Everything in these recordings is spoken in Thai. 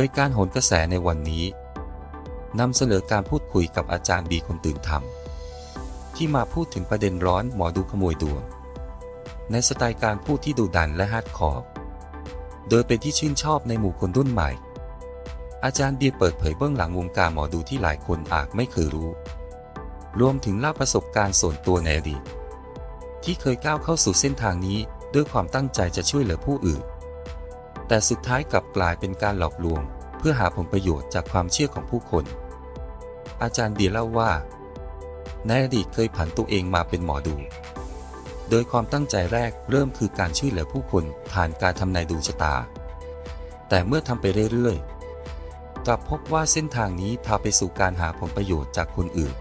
รายการโหนกระแสในวันนี้นำเสนอการพูดคุยกับอาจารย์บีคนตื่นธรรม ที่มาพูดถึงประเด็นร้อนหมอดูขโมยดวง ในสไตล์การพูดที่ดุดันและฮาร์ดคอร์โดยเป็นที่ชื่นชอบในหมู่คนรุ่นใหม่ อาจารย์เบียเปิดเผยเบื้องหลังวงการหมอดูที่หลายคนอาจไม่เคยรู้ รวมถึงเล่าประสบการณ์ส่วนตัวในอดีตที่เคยก้าวเข้าสู่เส้นทางนี้ด้วยความตั้งใจจะช่วยเหลือผู้อื่น แต่สุดท้ายกลับกลายเป็นการหลอกลวง เพื่อหาผลประโยชน์จากความเชื่อของผู้คน อาจารย์เบียเล่าว่าในอดีตเคยผันตัวเองมาเป็นหมอดู โดยความตั้งใจแรกเริ่มคือการช่วยเหลือผู้คนผ่านการทำนายดวงชะตา แต่เมื่อทำไปเรื่อยๆ กลับพบว่าเส้นทางนี้พาไปสู่การหาผลประโยชน์จากคนอื่น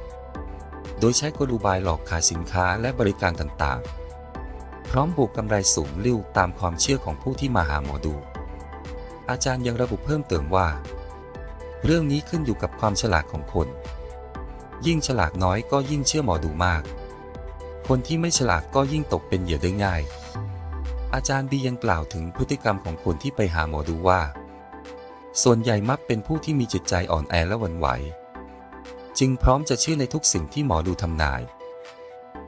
โดยใช้กลอุบายหลอกขายสินค้าและบริการต่างๆ พร้อมบวกกำไรสูงลิ่วตามความเชื่อของผู้ที่มาหาหมอดู อาจารย์ยังระบุเพิ่มเติมว่า เรื่องนี้ขึ้นอยู่กับความฉลาดของคน ยิ่งฉลาดน้อยก็ยิ่งเชื่อหมอดูมาก คนที่ไม่ฉลาดก็ยิ่งตกเป็นเหยื่อได้ง่าย อาจารย์บียังกล่าวถึงพฤติกรรมของคนที่ไปหาหมอดูว่า ส่วนใหญ่มักเป็นผู้ที่มีจิตใจอ่อนแอและหวั่นไหว จึงพร้อมจะเชื่อในทุกสิ่งที่หมอดูทำนาย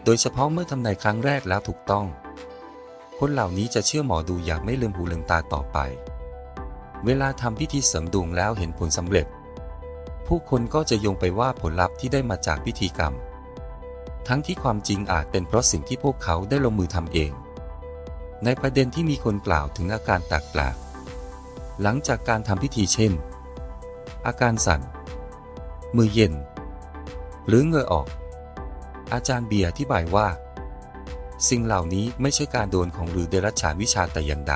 โดยเฉพาะเมื่อทำนายครั้งแรกแล้วถูกต้องคนเหล่านี้จะเชื่อหมอดูอย่างไม่ลืมหูลืมตาต่อไป เวลาทำพิธีเสริมดวงแล้วเห็นผลสำเร็จ ผู้คนก็จะโยงไปว่าผลลัพธ์ที่ได้มาจากพิธีกรรม ทั้งที่ความจริงอาจเป็นเพราะสิ่งที่พวกเขาได้ลงมือทำเอง ในประเด็นที่มีคนกล่าวถึงอาการแตกแปลกหลังจากการทำพิธีเช่น อาการสั่น มือเย็น หรือเหงื่อออก อาจารย์เบียร์อธิบายว่า สิ่งเหล่านี้ไม่ใช่การโดนของหรือเดรัจฉานวิชาแต่อย่างใด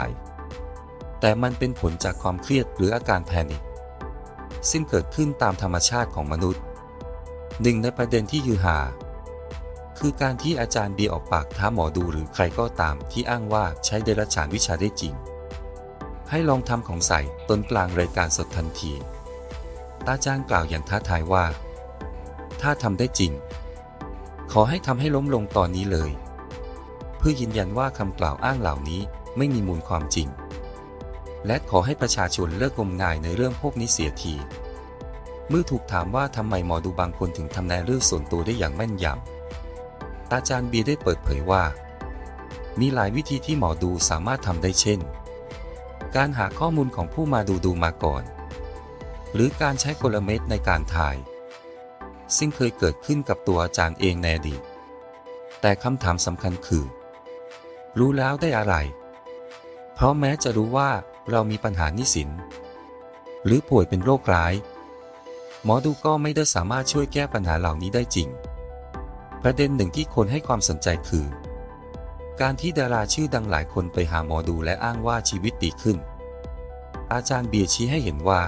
แต่มันเป็นผลจากความเครียดหรืออาการแพนิคซึ่งเกิดขึ้นตามธรรมชาติของมนุษย์ หนึ่งในประเด็นที่ยือหา คือการที่อาจารย์เบียออกปากท้าหมอดูหรือใครก็ตามที่อ้างว่าใช้เดรัจฉานวิชาได้จริง ให้ลองทำของใส่ตนกลางรายการสดทันที ตาจ้างกล่าวอย่างท้าทายว่า ถ้าทำได้จริง ขอให้ทำให้ล้มลงตอนนี้เลย เพื่อยืนยันว่าคำกล่าวอ้างเหล่านี้ไม่มีมูลความจริง และขอให้ประชาชนเลิกงมงายในเรื่องพวกนี้เสียที เมื่อถูกถามว่าทำไมหมอดูบางคนถึงทำนายเรื่องส่วนตัวได้อย่างแม่นยำ อาจารย์เบียได้เปิดเผยว่า มีหลายวิธีที่หมอดูสามารถทำได้เช่น การหาข้อมูลของผู้มาดูดูมาก่อน หรือการใช้กลเม็ดในการถ่าย ซึ่งเคยเกิดขึ้นกับตัวอาจารย์เองในอดีต แต่คำถามสำคัญคือ รู้แล้วได้อะไร เพราะแม้จะรู้ว่า เรามีปัญหานี้สิน หรือป่วยเป็นโรคร้าย หมอดูก็ไม่ได้สามารถช่วยแก้ปัญหาเหล่านี้ได้จริง ประเด็นหนึ่งที่คนให้ความสนใจคือ การที่ดาราชื่อดังหลายคนไปหาหมอดูและอ้างว่าชีวิตดีขึ้น อาจารย์เบียร์ชี้ให้เห็นว่า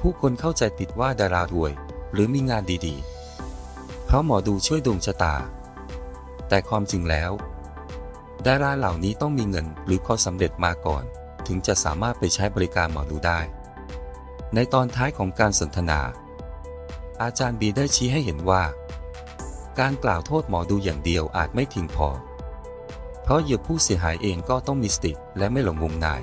ผู้คนเข้าใจผิดว่าดารารวย หรือมีงานดีๆ เพราะหมอดูช่วยดวงชะตา แต่ความจริงแล้วดาราเหล่านี้ต้องมีเงินหรือความสำเร็จมาก่อน ถึงจะสามารถไปใช้บริการหมอดูได้ ในตอนท้ายของการสนทนา อาจารย์บีได้ชี้ให้เห็นว่า การกล่าวโทษหมอดูอย่างเดียวอาจไม่เพียงพอ เพราะเหยื่อผู้เสียหายเองก็ต้องมีสติและไม่หลงงมงาย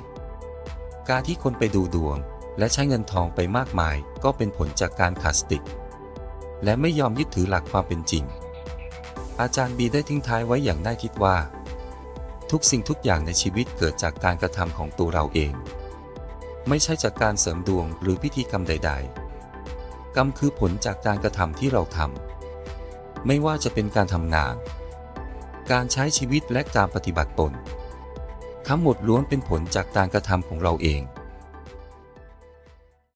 การที่คนไปดูดวงและใช้เงินทองไปมากมายก็เป็นผลจากการขาดสติ และไม่ยอมยึดถือหลักความเป็นจริง อาจารย์บีได้ทิ้งท้ายไว้อย่างน่าคิดว่า ทุกสิ่งทุกอย่างในชีวิตเกิดจากการกระทำของตัวเราเอง ไม่ใช่จากการเสริมดวงหรือพิธีกรรมใด ๆ กรรมคือผลจากการกระทำที่เราทำไม่ว่าจะเป็นการทำงาน การใช้ชีวิตและการปฏิบัติตนทั้งหมดล้วนเป็นผลจากการกระทำของเราเอง